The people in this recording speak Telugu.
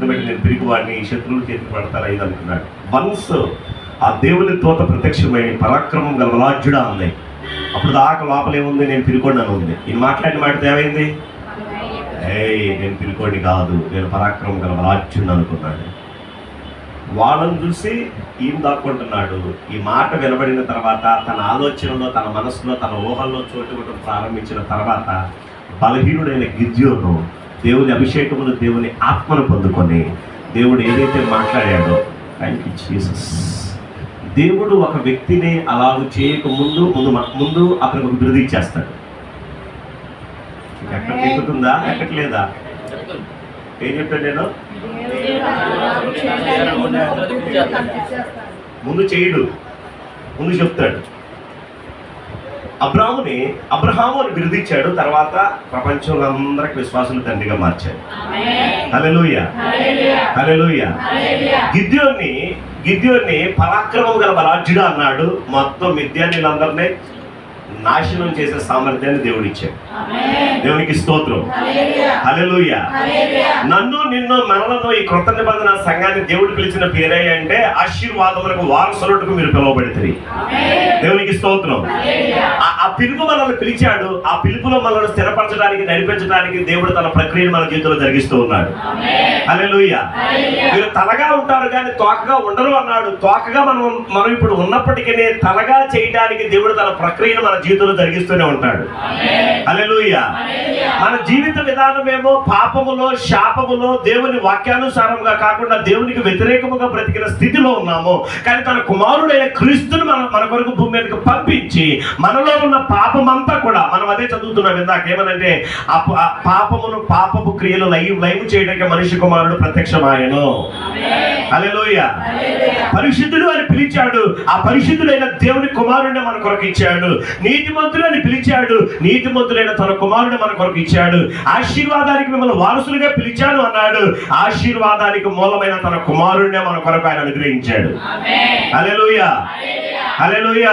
వాడిని శత్రువుల చేతికి పడతారు ఇది అనుకున్నాడు వన్స్ ఆ దేవుని తోత ప్రత్యక్షమై పరాక్రమం గల బలాఢ్యుడా ఉంది. అప్పుడు దాకా లోపల ఏముంది? నేను పిలుకొండను ఉంది. ఇది మాట్లాడిన మాట ఏమైంది? ఏయ్ నేను పిలుకోండి కాదు నేను పరాక్రమం గల బలాఢ్యుడు అనుకున్నాడు వాళ్ళని చూసి ఈయన దాక్కుంటున్నాడు. ఈ మాట వినబడిన తర్వాత తన ఆలోచనలో తన మనసులో తన ఊహల్లో చోటు ప్రారంభించిన తర్వాత బలహీనుడైన గిద్యోను దేవుని అభిషేకమును దేవుని ఆత్మను పొందుకొని దేవుడు ఏదైతే మాట్లాడాడో థ్యాంక్ యూ జీసస్ దేవుడు ఒక వ్యక్తిని అలాగ చేయక ముందు ముందు ముందు అతనికి ఒక బిరుదు ఇచ్చేస్తాడు. ఎక్కడ ఎక్కుతుందా ఎక్కట్లేదా ఏం చెప్పాను నేను? ముందు చేయడు. ముందు చెప్తాడు. అబ్రాహ్ముని అబ్రహాము అని బిరుదిచ్చాడు తర్వాత ప్రపంచంలో అందరికి విశ్వాసులు తండ్రిగా మార్చాడు. హల్లెలూయా. హల్లెలూయా. గిద్యోన్ని గిద్యోన్ని పరాక్రమం గల బలాఢ్యుడు అన్నాడు. మొత్తం మిద్యాన్యులందరినీ నాశనం చేసే సామర్థ్యాన్ని దేవుడు ఇచ్చాడు దేవునికి స్తోత్రం. హల్లెలూయా. నన్ను నిన్ను మనలను ఈ కృత నిబంధన సంఘాన్ని దేవుడు పిలిచిన పేరే అంటే ఆశీర్వాదములకు వారసులకు మీరు పిలువబడుతుంది దేవునికి స్తోత్రం. పిలుపు మనల్ని పిలిచాడు. ఆ పిలుపులో మనల్ని స్థిరపరచడానికి నడిపించడానికి దేవుడు తన ప్రక్రియను మన జీవితంలో జరిగిస్తూ ఉన్నాడు. హల్లెలూయా. మీరు తలగా ఉంటారు కానీ తోకగా ఉండరు అన్నాడు. తోకగా మనం మనం ఇప్పుడు ఉన్నప్పటికీ తలగా చేయడానికి దేవుడు తన ప్రక్రియను మన జీవితంలో జరిగిస్తూనే ఉంటాడు. హల్లెలూయా. మన జీవిత విధానమేమో పాపములో శాపములో దేవుని వాక్యానుసారంగా కాకుండా దేవునికి వ్యతిరేకముగా బ్రతికిన స్థితిలో ఉన్నాము. కానీ తన కుమారుడైన క్రీస్తుని మన మన కొరకు భూమి మీదకి పంపించి మనలో ఉన్న పాపమంతా కూడా మనం అదే చదువుతున్నాం ఇందాక ఏమనంటే ఆ పాపమును పాపపు క్రియలు లైవ్ లైవ్ చేయడానికి మనిషి కుమారుడు ప్రత్యక్షమాయను. హల్లెలూయ. పరిశుద్ధుడు అని పిలిచాడు. ఆ పరిశుద్ధుడైన దేవుని కుమారుడిని మన కొరకు ఇచ్చాడు. నీతిమంతుడు అని పిలిచాడు. నీతిమంతుడైన తన కుమారుడిని మన కొరకు ఇచ్చాడు. ఆశీర్వాదానికి మిమ్మల్ని వారసులుగా పిలిచాను అన్నాడు. ఆశీర్వాదానికి మూలమైన తన కుమారుడినే మన కొరకు ఆయన అనుగ్రహించాడు. హల్లెలూయ. హల్లెలూయ.